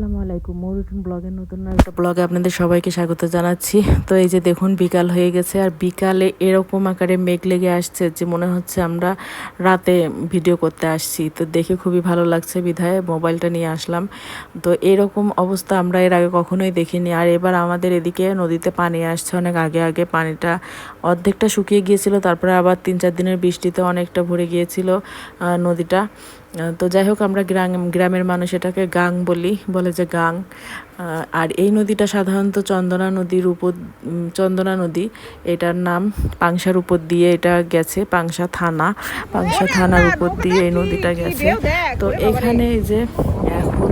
wassalamualaikum আলাইকুম, মরুটন ব্লগের নতুন একটা ব্লগে আপনাদের সবাইকে স্বাগত জানাচ্ছি। তো এই যে দেখুন, বিকাল হয়ে গেছে আর বিকালে এরকম আকারে মেঘ লেগে আসছে যে মনে হচ্ছে আমরা রাতে ভিডিও করতে আসছি। তো দেখে খুবই ভালো লাগছে বিধায়, মোবাইলটা নিয়ে আসলাম। তো এরকম অবস্থা আমরা এর আগে কখনোই দেখিনি। আর এবার আমাদের এদিকে নদীতে পানি আসছে অনেক আগে আগে, পানিটা অর্ধেকটা শুকিয়ে গিয়েছিল, তারপরে আবার তিন চার দিনের বৃষ্টিতে অনেকটা ভরে গিয়েছিল নদীটা। তো যাই হোক, আমরা গ্রাম, গ্রামের মানুষ এটাকে গাং বলি, বলে যে গাং। আহ, আর এই নদীটা সাধারণত চন্দনা নদীর উপর চন্দনা নদী এটার নাম পাংশার উপর দিয়ে এটা গেছে পাংশা থানা। পাংশা থানার উপর দিয়ে এই নদীটা গেছে। তো এখানে এই যে এখন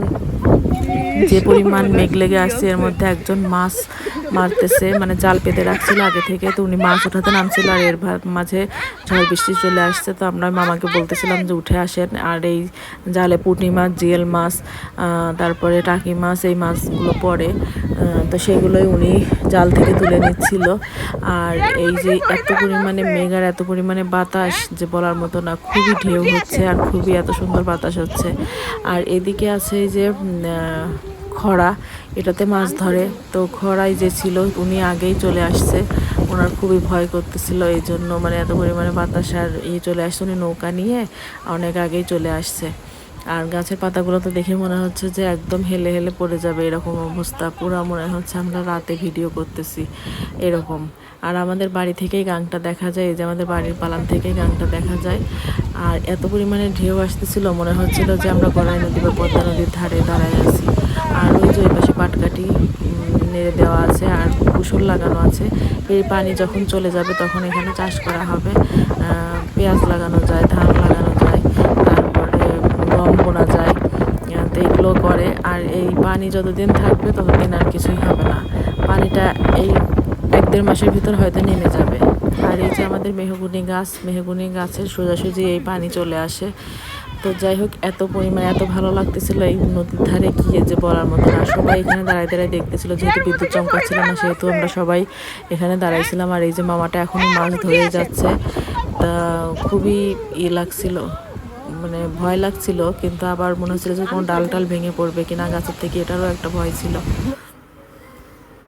যে পরিমাণ মেঘ লেগে আসছে, এর মধ্যে একজন মাছ মারতেছে মানে জাল পেতে রাখছিল আগে থেকে, তো উনি মাছ উঠাতে নামছিল আর এর মাঝে ঝড় বৃষ্টি চলে আসছে। তো আমরা মামাকে বলতেছিলাম যে, উঠে আসেন। আর এই জালে পুঁটি মাছ, জিয়েল মাছ তারপরে টাকি মাছ, এই মাছগুলো পড়ে। তো সেগুলোই উনি জাল থেকে তুলে নিচ্ছিল। আর এই যে এত পরিমাণে মেঘার এত পরিমাণে বাতাস যে বলার মতো না, খুবই ঢেউ হচ্ছে আর খুবই এত সুন্দর বাতাস হচ্ছে। আর এদিকে আছে যে খরা, এটাতে মাছ ধরে। তো খরাই যে ছিল, উনি আগেই চলে আসছে। ওনার খুবই ভয় করতেছিল, এই জন্য মানে এত পরিমাণে বাতাস আর ইয়ে চলে আসছে। উনি নৌকা নিয়ে অনেক আগেই চলে আসছে। আর গাছের পাতাগুলো তো দেখে মনে হচ্ছে যে একদম হেলে হেলে পড়ে যাবে এরকম অবস্থা। পুরো মনে হচ্ছে আমরা রাতে ভিডিও করতেছি এরকম। আর আমাদের বাড়ি থেকেই গাংটা দেখা যায় এই যে আমাদের বাড়ির পালান থেকেই গাংটা দেখা যায়। আর এত পরিমাণে ঢেউ আসতেছিল মনে হচ্ছিল যে আমরা গড়াই নদী বা পদ্মা নদীর ধারে দাঁড়ায় আছি। আর ওই যে ওই পাশে পাটকাঠি উম, নেড়ে দেওয়া আছে আর কুসুর লাগানো আছে। এই পানি যখন চলে যাবে তখন এখানে চাষ করা হবে। পেঁয়াজ লাগানো যায় ধান লাগানো যায় তারপরে গম বোনা যায় আহ, তো এগুলো করে আর এই পানি যতদিন থাকবে ততদিন আর কিছুই হবে না। পানিটা এই এক দেড় মাসের ভিতর হয়তো নেমে যাবে। আর এই যে আমাদের মেহগুনি গাছ, মেহগুনি গাছের সোজাসুজি এই পানি চলে আসে। তো যাই হোক, এত পরিমাণে এত ভালো লাগতেছিল এই নদীর ধারে গিয়ে যে বলার মতো না। সবাই এখানে দাঁড়ায় দাঁড়ায় দেখতেছিল, যেহেতু বিদ্যুৎ চমকাচ্ছিল না, সেহেতু আমরা সবাই এখানে দাঁড়াইছিলাম। আর এই যে মামাটা এখনও মাছ ধরে যাচ্ছে। তা খুবই ইয়ে লাগছিল। মানে ভয় লাগছিল, কিন্তু আবার মনে হচ্ছিল যে কোনো ডাল টাল ভেঙে পড়বে কিনা, গাছের থেকে এটারও একটা ভয় ছিল।